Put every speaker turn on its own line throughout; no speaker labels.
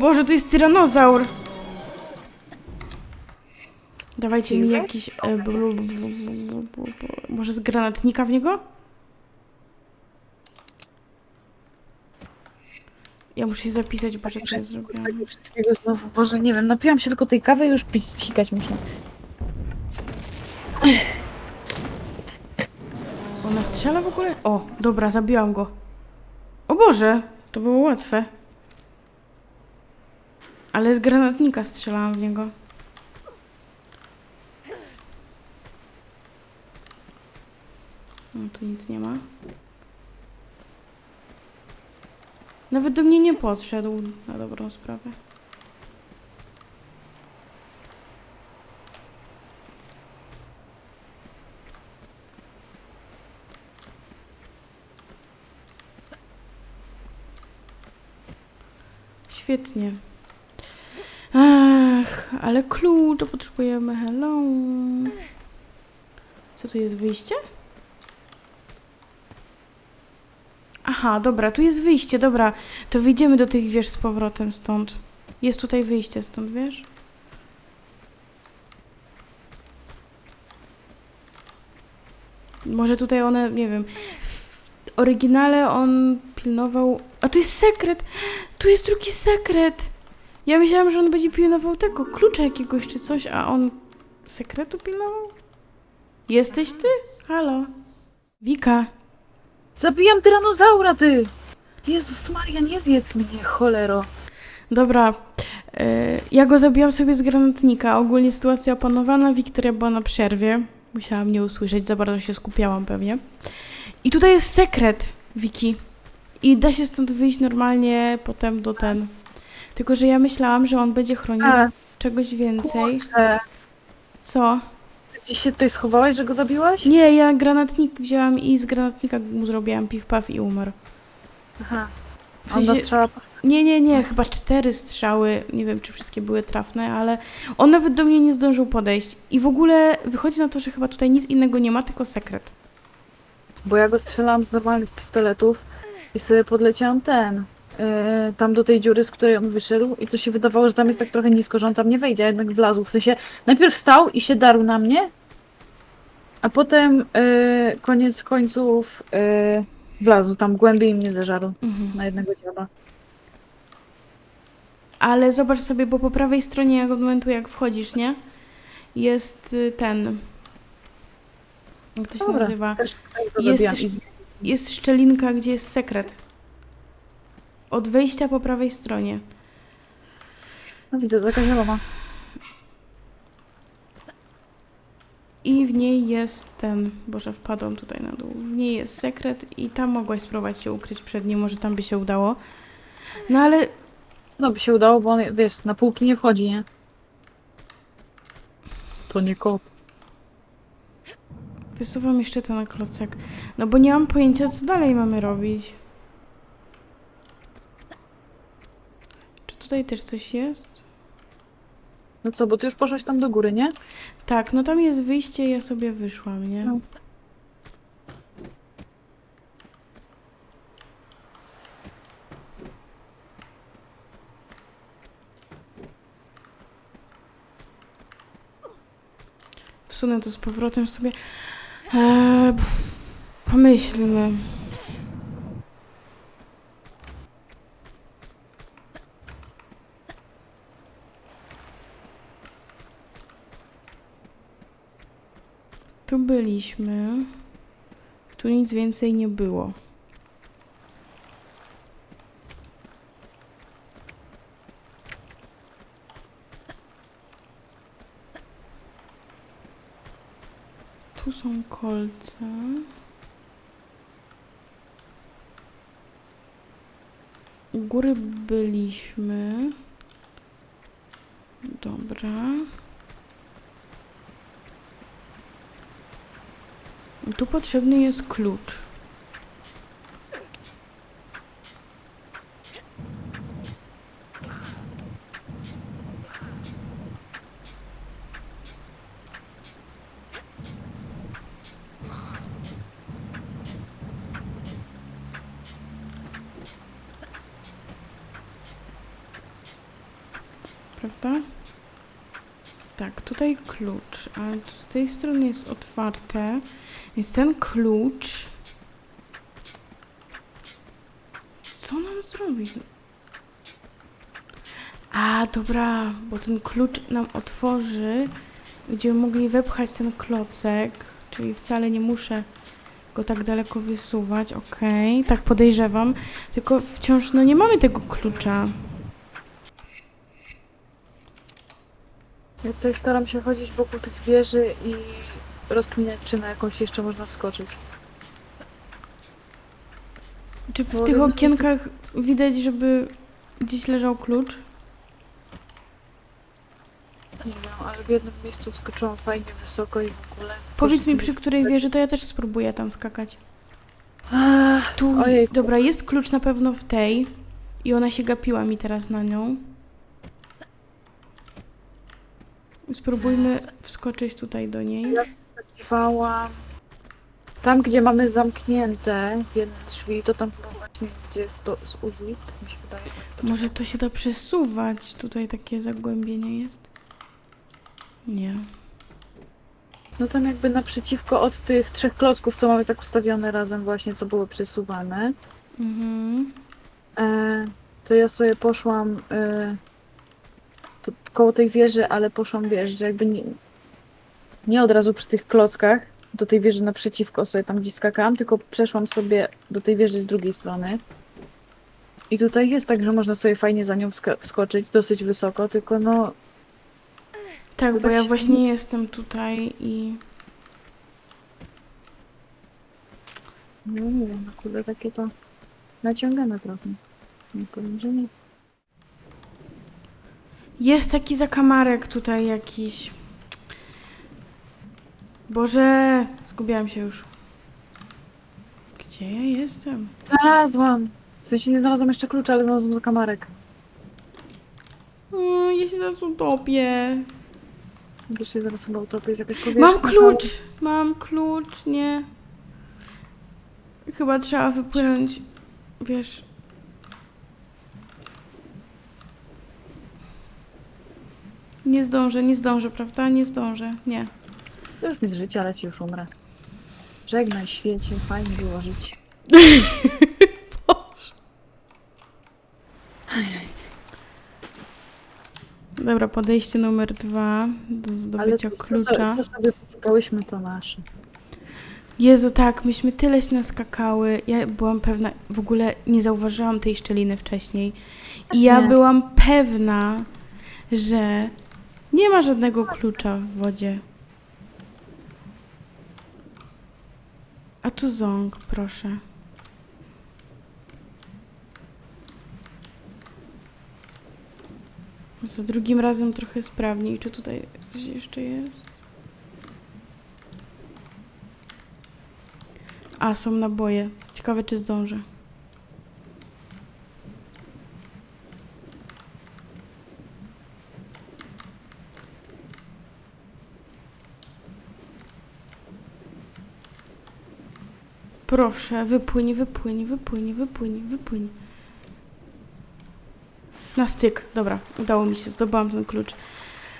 Boże, to jest tyranozaur! Dawajcie mi jakiś... E, blu, blu, blu, blu, blu, blu. Może z granatnika w niego? Ja muszę się zapisać, bo że co ja zrobiłam.
Tego wszystkiego znowu, Boże, nie wiem, napiłam się tylko tej kawy i już pić, sikać muszę.
Ona strzela w ogóle? O, dobra, zabiłam go. O Boże, to było łatwe. Ale z granatnika strzelałam w niego. No tu nic nie ma. Nawet do mnie nie podszedł na dobrą sprawę. Świetnie. Ale klucz potrzebujemy. Hello. Co tu jest wyjście? Aha, dobra, tu jest wyjście, dobra. To wyjdziemy do tych wież z powrotem stąd. Jest tutaj wyjście stąd, wiesz? Może tutaj one, nie wiem. W oryginale on pilnował. A tu jest sekret! Tu jest drugi sekret! Ja myślałam, że on będzie pilnował tego klucza jakiegoś czy coś, a on sekretu pilnował? Jesteś ty? Halo? Wika.
Zabijam tyranozaura, ty! Jezus Maria, nie zjedz mnie, cholero.
Dobra. e, ja go zabijam sobie z granatnika. Ogólnie sytuacja opanowana. Wiktoria była na przerwie. Musiała mnie usłyszeć, za bardzo się skupiałam pewnie. I tutaj jest sekret, Wiki. I da się stąd wyjść normalnie potem do ten. Tylko, że ja myślałam, że on będzie chronił
A,
czegoś więcej.
kurczę.
Co?
Gdzieś się tutaj schowałeś, że go zabiłaś?
Nie, ja granatnik wzięłam i z granatnika mu zrobiłam piw-paw i umarł.
Aha.
W
On
sensie-. Nie, nie, nie, chyba cztery strzały. Nie wiem, czy wszystkie były trafne, ale on nawet do mnie nie zdążył podejść. I w ogóle wychodzi na to, że chyba tutaj nic innego nie ma, tylko sekret.
Bo ja go strzelałam z normalnych pistoletów i sobie podleciałam ten. Yy, tam do tej dziury, z której on wyszedł i to się wydawało, że tam jest tak trochę nisko, że on tam nie wejdzie, a jednak wlazł. W sensie najpierw stał i się darł na mnie, a potem yy, koniec końców yy, wlazł tam głębiej i mnie zeżarł
Mhm.
na jednego dziaba.
Ale zobacz sobie, bo po prawej stronie, jak od momentu jak wchodzisz, nie? Jest y, ten. Jak to się
Dobra.
nazywa?
Też
Jest
z-
Jest szczelinka, gdzie jest sekret. Od wejścia po prawej stronie.
No widzę, taka zielona.
I w niej jest ten, boże wpadłam tutaj na dół, w niej jest sekret i tam mogłaś spróbować się ukryć przed nim, może tam by się udało. No ale
No by się udało, bo on, wiesz, na półki nie wchodzi, nie? To nie kot.
wysuwam jeszcze ten klocek, no bo nie mam pojęcia co dalej mamy robić. Czy tutaj też coś jest?
No co, bo ty już poszłaś tam do góry, nie?
Tak, no tam jest wyjście, ja sobie wyszłam, nie?
No.
Wsunę to z powrotem sobie. Eee, pomyślmy. Tu byliśmy. Tu nic więcej nie było. Tu są kolce. U góry byliśmy. Dobra. Tu potrzebny jest klucz. Prawda? Tak, tutaj klucz, a z tej strony jest otwarte, więc ten klucz... Co nam zrobić? A, dobra, bo ten klucz nam otworzy, będziemy mogli wepchać ten klocek, czyli wcale nie muszę go tak daleko wysuwać, okej, tak podejrzewam, tylko wciąż no nie mamy tego klucza.
Ja tutaj staram się chodzić wokół tych wieży i rozkminiać, czy na jakąś jeszcze można wskoczyć.
Czy w
Bo
tych
jedno
okienkach widać, żeby gdzieś leżał klucz?
Nie wiem, ale w jednym miejscu wskoczyłam fajnie wysoko i w ogóle...
Powiedz mi, przy której wieży, to ja też spróbuję tam skakać.
Ach,
Tu,
Ojejku.
dobra, jest klucz na pewno w tej i ona się gapiła mi teraz na nią. Spróbujmy wskoczyć tutaj do niej.
Ja wskakiwałam... Tam, gdzie mamy zamknięte jedne drzwi, to tam właśnie, gdzie jest to z Uzi, tak mi się wydaje. To
Może to się da przesuwać. Tutaj takie zagłębienie jest. Nie.
No tam jakby naprzeciwko od tych trzech klocków, co mamy tak ustawione razem właśnie, co były przesuwane,
Mhm.
e, to ja sobie poszłam e, tu, koło tej wieży, ale poszłam, wiesz, że jakby nie, nie od razu przy tych klockach do tej wieży naprzeciwko sobie tam gdzie skakałam, tylko przeszłam sobie do tej wieży z drugiej strony. I tutaj jest tak, że można sobie fajnie za nią wskoczyć dosyć wysoko, tylko no
Tak,
To
bo
tak
ja
się-
właśnie jestem tutaj i...
No nie wiem, kurde, takie to naciągane trochę. Nie powiem, że nie.
Jest taki zakamarek tutaj jakiś. Boże, zgubiłam się już. Gdzie ja jestem?
Znalazłam! W sensie nie znalazłam jeszcze klucza, ale znalazłam zakamarek.
O, ja się zaraz utopię.
Też się zaraz chyba utopię, jest jakaś powierzchnia.
Mam klucz! Mam klucz, nie. Chyba trzeba wypłynąć, wiesz... Nie zdążę, nie zdążę, prawda? Nie zdążę, nie.
To już mi z życia leci, już umrę. Żegnaj świecie, fajnie było żyć.
Boże. Dobra, podejście numer dwa do
Ale
zdobycia
to, co,
klucza.
co sobie poszukałyśmy, to nasze.
Jezu, tak, myśmy tyle się naskakały. Ja byłam pewna, w ogóle nie zauważyłam tej szczeliny wcześniej. I ja
nie.
byłam pewna, że nie ma żadnego klucza w wodzie. A tu ząg, proszę. Za drugim razem trochę sprawniej. Czy tutaj coś jeszcze jest? A, są naboje. Ciekawe, czy zdążę. Proszę, wypłyń, wypłyń, wypłyń, wypłyń, wypłyń. Na styk. Dobra, udało mi się, zdobyłam ten klucz.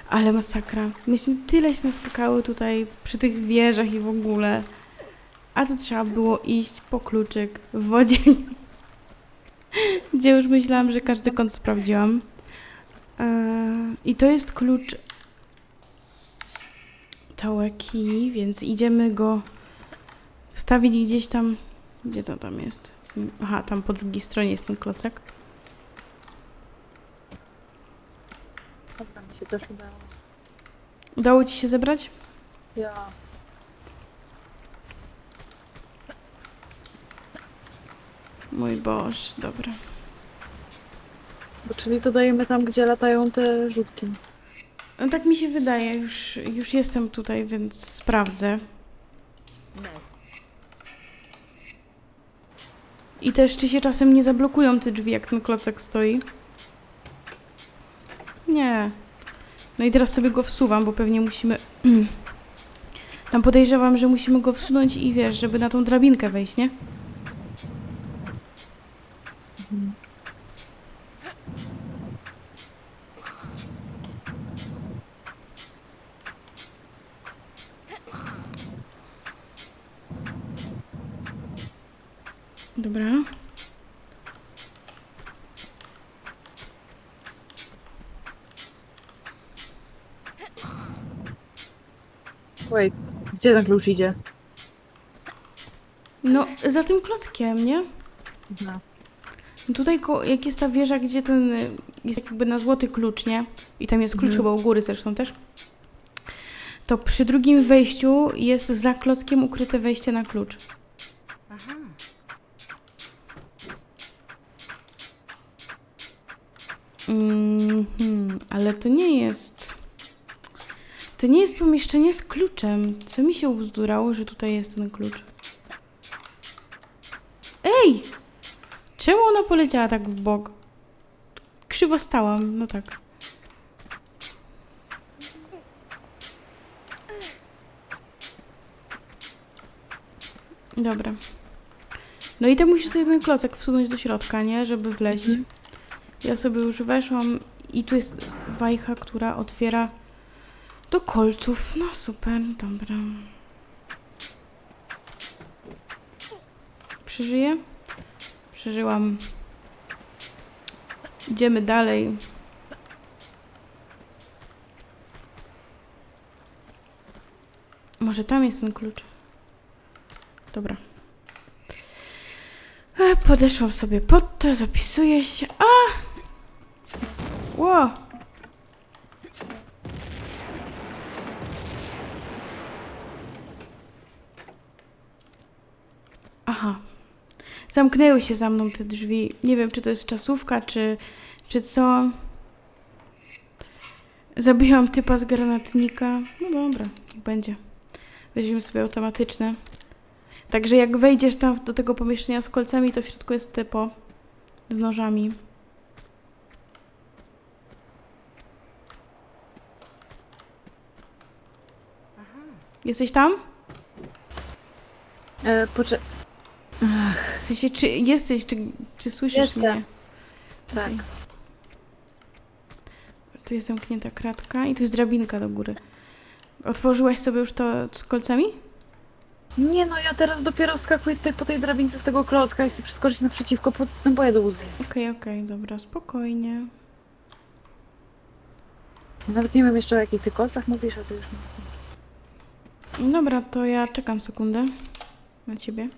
Ale masakra. Myśmy tyle się naskakały tutaj przy tych wieżach i w ogóle. A to trzeba było iść po kluczyk w wodzie. Gdzie już myślałam, że każdy kąt sprawdziłam. Eee, I to jest klucz Tower Key, więc idziemy go wstawić gdzieś tam. Gdzie to tam jest? Aha, tam po drugiej stronie jest ten klocek.
Dobra, mi się też udało.
Udało ci się zebrać?
Ja.
Mój Boż, dobra.
Bo czyli to dajemy tam, gdzie latają te rzutki.
No, tak mi się wydaje, już, już jestem tutaj, więc sprawdzę. I też, czy się czasem nie zablokują te drzwi, jak ten klocek stoi? Nie. No i teraz sobie go wsuwam, bo pewnie musimy... Tam podejrzewam, że musimy go wsunąć i wiesz, żeby na tą drabinkę wejść, nie?
Mhm.
Dobra.
Wait, gdzie ten klucz idzie?
No, za tym klockiem, nie?
No.
Tutaj, ko- jak jest ta wieża, gdzie ten y, jest jakby na złoty klucz, nie? I tam jest klucz
Mhm.
chyba u góry zresztą też. To przy drugim wejściu jest za klockiem ukryte wejście na klucz. Mhm, ale to nie jest. To nie jest pomieszczenie z kluczem. Co mi się uzdurało, że tutaj jest ten klucz? Ej! Czemu ona poleciała tak w bok? Krzywo stałam, no tak. Dobra. No i to musisz sobie ten klocek wsunąć do środka, nie? Żeby wleźć.
Mhm.
Ja sobie już weszłam i tu jest wajcha, która otwiera do kolców. No super, dobra. Przeżyję? Przeżyłam. Idziemy dalej. Może tam jest ten klucz. Dobra. E, Podeszłam sobie pod to, zapisuję się. A! Ło! Aha. Zamknęły się za mną te drzwi. Nie wiem, czy to jest czasówka, czy, czy co. Zabiłam typa z granatnika. No dobra, niech będzie. Weźmiemy sobie automatyczne. Także jak wejdziesz tam do tego pomieszczenia z kolcami, to w środku jest typo z nożami. Jesteś tam?
E, pocze...
W sensie, czy jesteś, czy, czy słyszysz
Jestem.
mnie?
Tak.
Tu jest zamknięta kratka i tu jest drabinka do góry. Otworzyłaś sobie już to z kolcami?
Nie no, ja teraz dopiero wskakuję tutaj po tej drabince z tego klocka i chcę przeskoczyć naprzeciwko po naboje do łzy.
Okej, okej, dobra, spokojnie.
Nawet nie wiem jeszcze o jakich ty kolcach mówisz, a to już...
Dobra, to ja czekam sekundę na ciebie.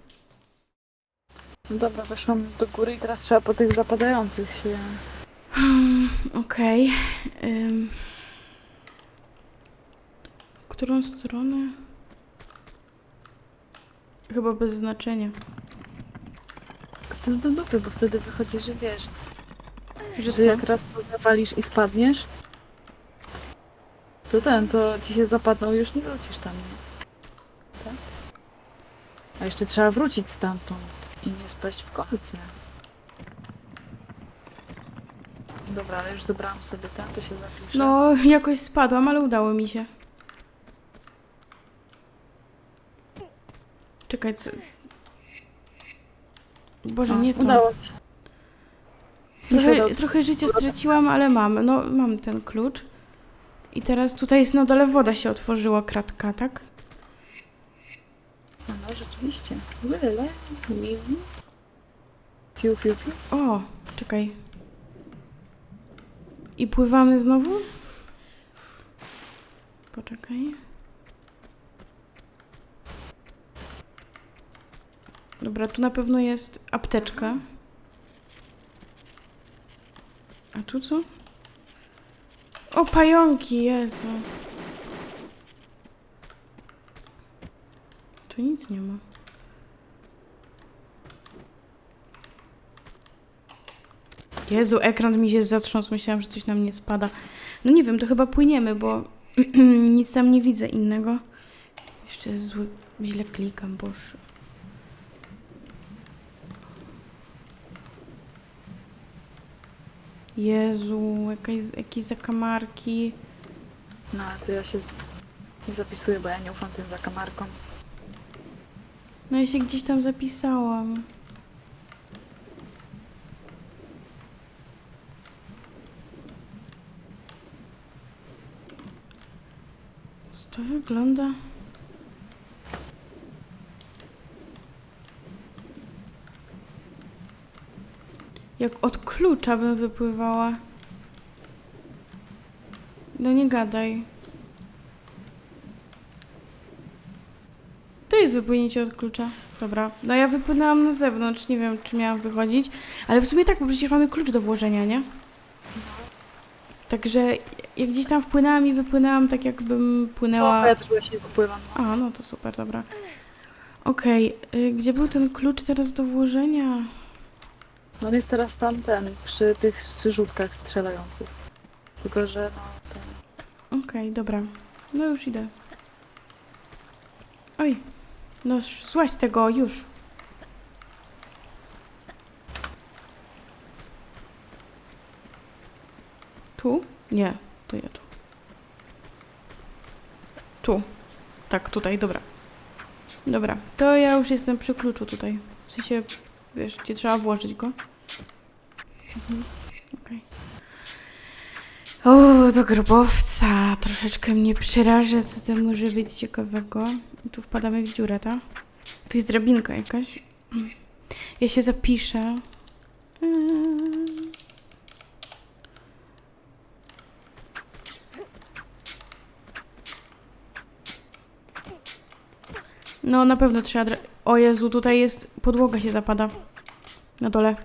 No dobra, weszłam do góry i teraz trzeba po tych zapadających się...
Okej. ym. W którą stronę? Chyba bez znaczenia.
To jest do dupy, bo wtedy wychodzi, że wiesz,
Że
że
co?
jak raz to zawalisz i spadniesz, to ten, to ci się zapadną i już nie wrócisz tam, nie? Tak? A jeszcze trzeba wrócić stamtąd i nie spaść w kolce. Dobra, ale już zebrałam sobie tam, to się zapiszę.
No, jakoś spadłam, ale udało mi się. Czekaj, co... Boże, nie to.
Udało się.
Trochę, trochę życia straciłam, ale mam. No, mam ten klucz. I teraz tutaj jest na dole woda się otworzyła, kratka, tak?
No, no rzeczywiście. Lyle, miu. Fiu, fiu, fiu.
O, czekaj. I pływamy znowu? Poczekaj. Dobra, tu na pewno jest apteczka. A tu co? O, pająki, Jezu. Tu nic nie ma. Jezu, ekran mi się zatrząsł, myślałam, że coś na mnie spada. No nie wiem, to chyba płyniemy, bo nic tam nie widzę innego. Jeszcze zły, źle klikam, boże. Jezu, jakieś, jakieś zakamarki.
No, to ja się zapisuję, bo ja nie ufam tym zakamarkom.
No ja się gdzieś tam zapisałam. Co to wygląda? Jak od klucza bym wypływała. No nie gadaj. To jest wypłynięcie od klucza. Dobra. No ja wypłynęłam na zewnątrz, nie wiem czy miałam wychodzić, ale w sumie tak, bo przecież mamy klucz do włożenia, nie? Także jak gdzieś tam wpłynęłam i wypłynęłam tak jakbym płynęła...
No, ja też właśnie popływam.
A, no to super, dobra. Okej, y, gdzie był ten klucz teraz do włożenia?
No on jest teraz tam ten, przy tych rzutkach strzelających. Tylko, że no ten...
Okej, dobra. No już idę. Oj, no z tego, już. Tu? Nie, to nie tu. Tu. Tak, tutaj, dobra. Dobra, to ja już jestem przy kluczu tutaj. W sensie, wiesz, gdzie trzeba włożyć go. Okej. O, do grobowca. Troszeczkę mnie przeraża, co tam może być ciekawego. Tu wpadamy w dziurę, tak? Tu jest drabinka jakaś. Ja się zapiszę. No, na pewno trzeba... O Jezu, tutaj jest... Podłoga się zapada. Na dole.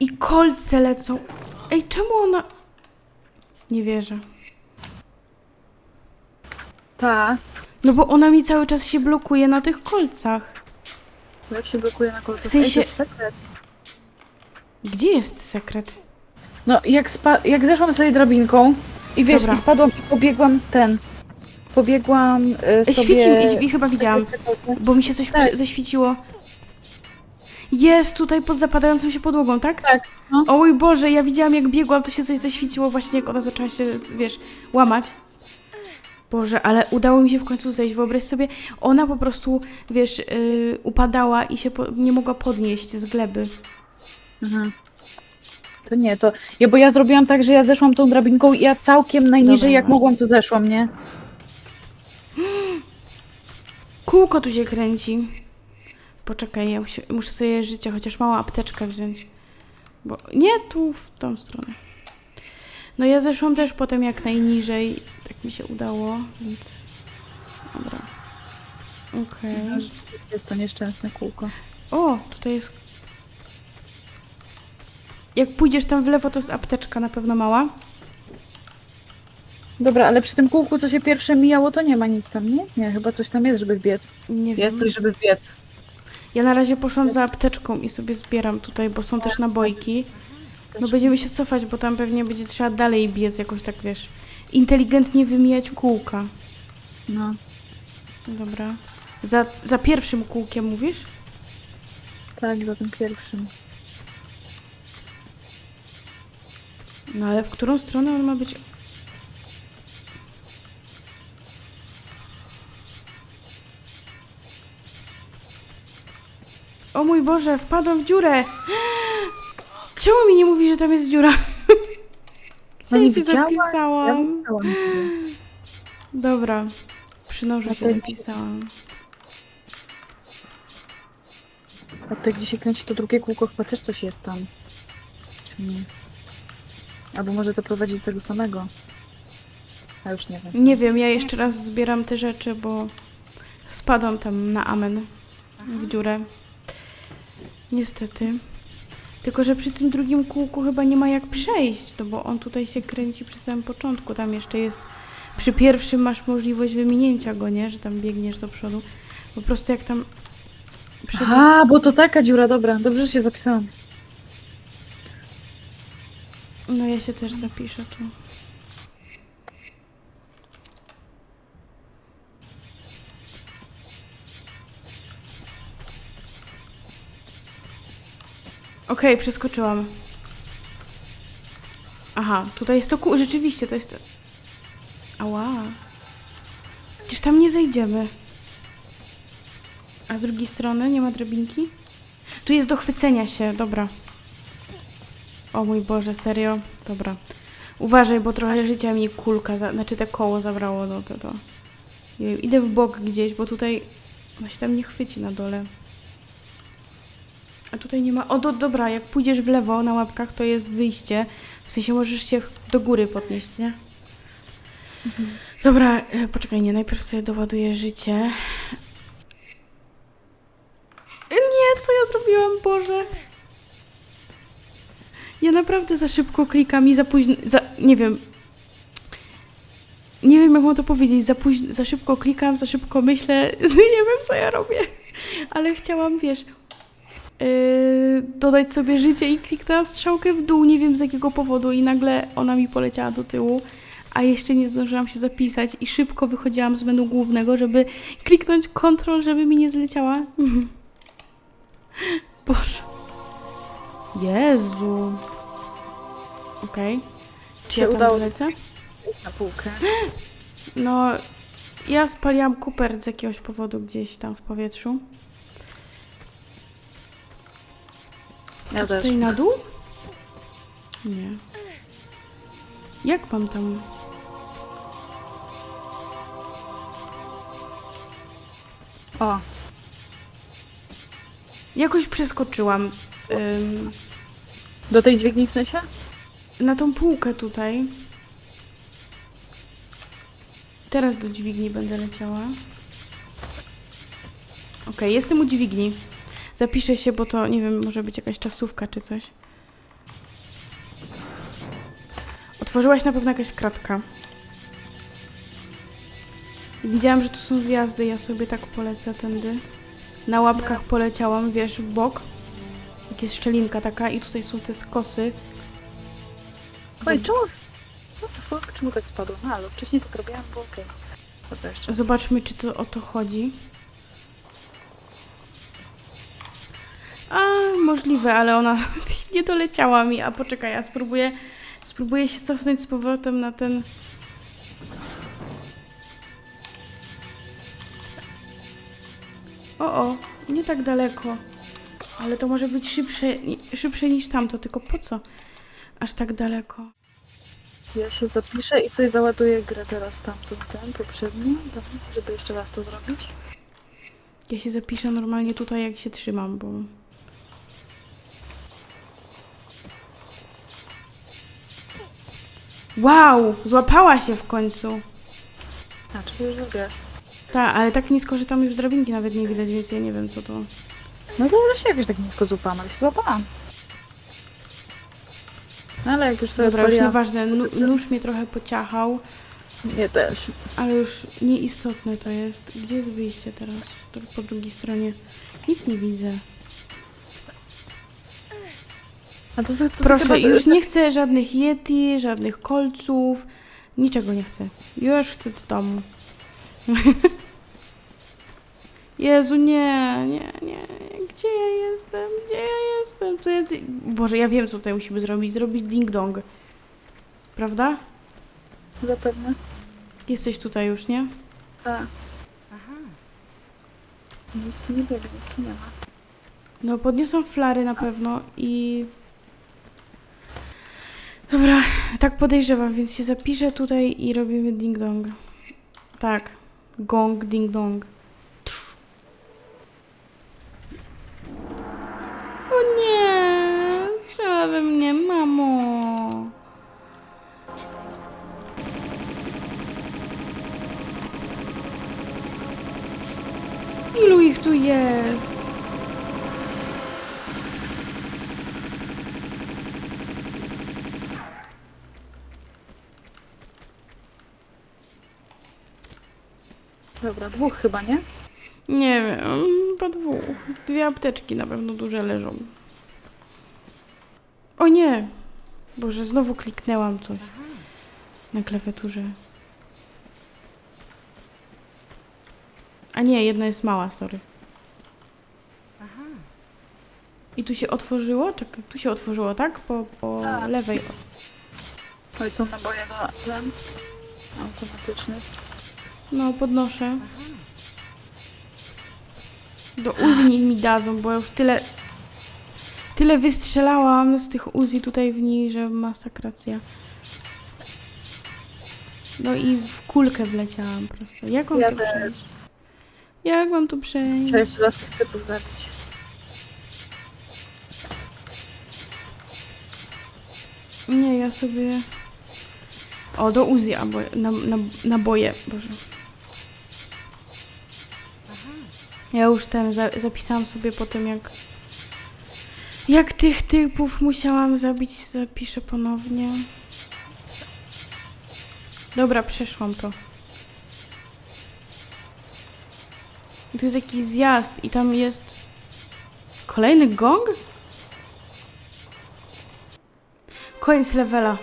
I kolce lecą. Ej, czemu ona... Nie wierzę.
Ta,
No bo ona mi cały czas się blokuje na tych kolcach.
jak się blokuje na kolce.
W sensie-
Ej, to jest sekret.
Gdzie jest sekret?
No, jak, spa- jak zeszłam sobie drabinką i wiesz,
Dobra.
i spadłam i pobiegłam ten. Pobiegłam y, sobie...
Świeci mi, i chyba widziałam, bo mi się coś
Tak.
przy- zaświeciło. Jest tutaj pod zapadającą się podłogą, tak?
Tak, no.
O mój Boże, ja widziałam jak biegłam, to się coś zaświeciło właśnie jak ona zaczęła się, wiesz, łamać. Boże, ale udało mi się w końcu zejść. Wyobraź sobie, ona po prostu, wiesz, yy, upadała i się po- nie mogła podnieść z gleby.
Mhm. To nie, to... Ja, bo ja zrobiłam tak, że ja zeszłam tą drabinką i ja całkiem najniżej
Dobra,
jak
masz.
mogłam, to zeszłam, nie?
Kółko tu się kręci. Poczekaj, ja muszę, muszę sobie życie, chociaż małą apteczkę wziąć. Bo nie tu, w tą stronę. No ja zeszłam też potem jak najniżej. Tak mi się udało, więc... Dobra. Okej.
No, rzeczywiście Jest to nieszczęsne kółko.
O, tutaj jest... Jak pójdziesz tam w lewo, to jest apteczka na pewno mała.
Dobra, ale przy tym kółku, co się pierwsze mijało, to nie ma nic tam, nie? Nie, chyba coś tam jest, żeby wbiec.
Nie wiem.
Jest coś, żeby wbiec.
Ja na razie poszłam za apteczką i sobie zbieram tutaj, bo są też nabojki. No będziemy się cofać, bo tam pewnie będzie trzeba dalej biec jakoś tak, wiesz, inteligentnie wymijać kółka.
No.
Dobra. Za, za pierwszym kółkiem mówisz?
Tak, za tym pierwszym.
No ale w którą stronę on ma być? O mój Boże, wpadłam w dziurę! Czemu mi nie mówi, że tam jest dziura?
No nie
się
widziałaś? Ja
zapisałam?
widziałam.
Dobra, przy nożu
No
się
to-
zapisałam.
A tutaj, gdzie się kręci to drugie kółko, chyba też coś jest tam. Czy nie? Albo może to prowadzi do tego samego. A już nie wiem.
Nie wiem, ja jeszcze raz zbieram te rzeczy, bo spadłam tam na amen w dziurę. Niestety. Tylko, że przy tym drugim kółku chyba nie ma jak przejść, no bo on tutaj się kręci przy samym początku. Tam jeszcze jest. Przy pierwszym masz możliwość wyminięcia go, nie? Że tam biegniesz do przodu. Po prostu jak tam. przebieg-
A, bo to taka dziura, dobra. Dobrze, że się zapisałam.
No ja się też zapiszę tu. Okej, przeskoczyłam. Aha, tutaj jest to kół. Rzeczywiście, to jest to. Ała. Przecież tam nie zejdziemy. A z drugiej strony nie ma drabinki? Tu jest do chwycenia się, dobra. O mój Boże, serio? Dobra. Uważaj, bo trochę życia mi kulka, za, znaczy te koło zabrało, no to to. Idę w bok gdzieś, bo tutaj no się tam nie chwyci na dole. A tutaj nie ma. O, do, dobra, jak pójdziesz w lewo na łapkach, to jest wyjście. W sensie możesz się do góry podnieść, nie? Dobra, e, poczekaj, nie, najpierw sobie doładuję życie. Nie, co ja zrobiłam, Boże? Ja naprawdę za szybko klikam i za późno. Za, nie wiem. Nie wiem, jak mam to powiedzieć. Za, późno, za szybko klikam, za szybko myślę. Nie wiem, co ja robię. Ale chciałam, wiesz, dodać sobie życie i kliknęłam strzałkę w dół. Nie wiem z jakiego powodu, i nagle ona mi poleciała do tyłu. A jeszcze nie zdążyłam się zapisać i szybko wychodziłam z menu głównego, żeby kliknąć Ctrl, żeby mi nie zleciała. Boże. Jezu. Okej. Czy
Się
ja
udało
lecę?
na półkę.
No, ja spaliłam kupert z jakiegoś powodu gdzieś tam w powietrzu.
Ja też.
Tutaj na dół? Nie. Jak mam tam?
O,
Jakoś przeskoczyłam ym,
do tej dźwigni w sensie?
na tą półkę tutaj. Teraz do dźwigni będę leciała. Okej, jestem u dźwigni. Zapiszę się, bo to nie wiem, może być jakaś czasówka czy coś. Otworzyłaś na pewno jakaś kratka. Widziałam, że tu są zjazdy, ja sobie tak polecę tędy. Na łapkach poleciałam, wiesz, w bok. Jak jest szczelinka taka i tutaj są te skosy.
Oj, czemu? What the fuck? Czemu tak spadło? No, ale wcześniej tak robiłam, bo okej. Dobra, jeszcze raz.
Zobaczmy, czy to o to chodzi. A, możliwe, ale ona nie doleciała mi. A poczekaj, ja spróbuję, spróbuję się cofnąć z powrotem na ten... O, o, nie tak daleko. Ale to może być szybsze, szybsze niż tamto, tylko po co? Aż tak daleko.
Ja się zapiszę i sobie załaduję grę teraz tamtą, ten poprzedni, żeby jeszcze raz to zrobić.
Ja się zapiszę normalnie tutaj, jak się trzymam, bo... Wow! Złapała się w końcu.
A, czyli już zrobiłaś.
Tak, ale tak nisko, że tam już drabinki nawet nie widać, więc ja nie wiem, co to...
No to się jakoś tak nisko złapałam, ale się złapałam. No ale jak już sobie
Dobra, już
odpaliłam-
nieważne. Nu- nóż mnie trochę pociachał,
Nie też.
ale już nieistotne to jest. Gdzie jest wyjście teraz? Tu Po drugiej stronie. Nic nie widzę.
A to, to, to
Proszę,
chyba-
już nie chcę żadnych yeti, żadnych kolców, niczego nie chcę. Już chcę do domu. Jezu, nie, nie, nie. Gdzie ja jestem? Gdzie ja jestem? Co ja... Boże, ja wiem, co tutaj musimy zrobić. Zrobić ding-dong. Prawda?
Zapewne.
Jesteś tutaj już, nie?
Tak. Nic tu nie nic tu nie ma.
No, podniosą flary na pewno i... Dobra, tak podejrzewam, więc się zapiszę tutaj i robimy ding-dong. Tak, gong, ding-dong. O nie, strzela we mnie, mamo. Ilu ich tu jest?
Dobra, dwóch chyba, nie?
Nie wiem, chyba dwóch. Dwie apteczki na pewno duże leżą. O nie! Boże, znowu kliknęłam coś na klawiaturze. A nie, jedna jest mała, sorry. I tu się otworzyło? Czekaj, tu się otworzyło, tak? Po, po
Tak.
lewej.
Oj, są naboje do ten automatyczny.
No, podnoszę. Do Uzi niech mi dadzą, bo już tyle... Tyle wystrzelałam z tych Uzi tutaj w niej, że masakracja. No i w kulkę wleciałam prosto. Jak mam
ja
przejść? Jak mam tu przejść?
Trzeba jeszcze raz tych typów zabić.
Nie, ja sobie... O, do Uzi, albo na, na, naboje, Boże. Ja już ten za, zapisałam sobie po tym, jak... Jak tych typów musiałam zabić, zapiszę ponownie. Dobra, przeszłam to. Tu jest jakiś zjazd i tam jest... Kolejny gong? Koniec levela.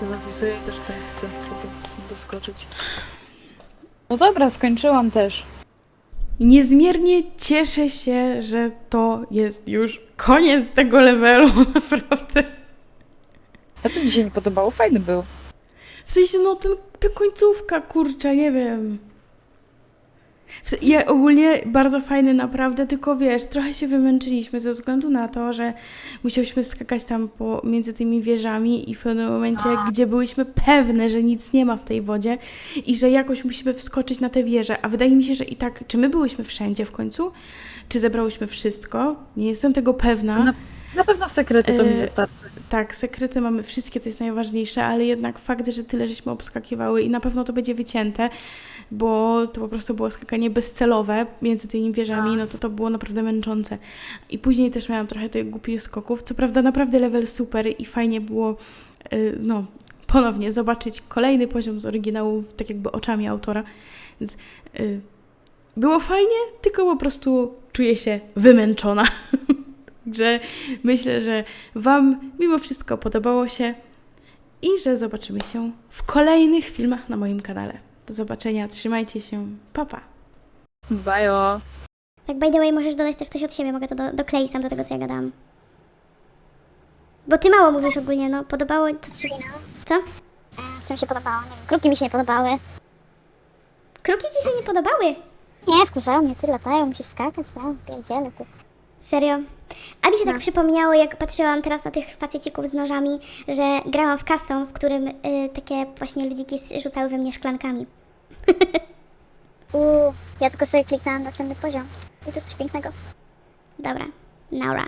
Się zapisuję i też tutaj chcę sobie doskoczyć. No dobra, skończyłam też.
Niezmiernie cieszę się, że to jest już koniec tego levelu, naprawdę.
A co dzisiaj mi podobało? Fajny był.
W sensie, no, ten, ta końcówka, kurczę, nie wiem. Ja ogólnie bardzo fajny, naprawdę, tylko wiesz, trochę się wymęczyliśmy ze względu na to, że musieliśmy skakać tam pomiędzy tymi wieżami i w pewnym momencie, gdzie byliśmy pewne, że nic nie ma w tej wodzie i że jakoś musimy wskoczyć na tę wieżę. A wydaje mi się, że i tak, czy my byłyśmy wszędzie w końcu? Czy zebrałyśmy wszystko? Nie jestem tego pewna.
Na- Na pewno sekrety to mi
E,
wystarczy.
Tak, sekrety mamy wszystkie, to jest najważniejsze, ale jednak fakt, że tyle żeśmy obskakiwały i na pewno to będzie wycięte, bo to po prostu było skakanie bezcelowe między tymi wieżami, no to to było naprawdę męczące. I później też miałam trochę tych głupich skoków. Co prawda naprawdę level super i fajnie było, y, no, ponownie zobaczyć kolejny poziom z oryginału, tak jakby oczami autora, więc y, było fajnie, tylko po prostu czuję się wymęczona. Także myślę, że Wam mimo wszystko podobało się i że zobaczymy się w kolejnych filmach na moim kanale. Do zobaczenia, trzymajcie się, papa. Pa.
Bajo.
Tak, by the way, możesz dodać też coś od siebie, mogę to do, dokleić tam do tego, co ja gadałam. Bo ty mało mówisz ogólnie, no, podobało to ci się... Co?
Co mi się podobało? Nie wiem, kruki mi się nie podobały.
Kruki ci się nie podobały?
Nie, wkurzają mnie, ty latają, musisz skakać, no, pierdziele, ty.
Serio? A mi się tak
No.
przypomniało, jak patrzyłam teraz na tych facecików z nożami, że grałam w custom, w którym y, takie właśnie ludziki rzucały we mnie szklankami.
Uuu, ja tylko sobie kliknęłam następny poziom. I to coś pięknego.
Dobra, Naura.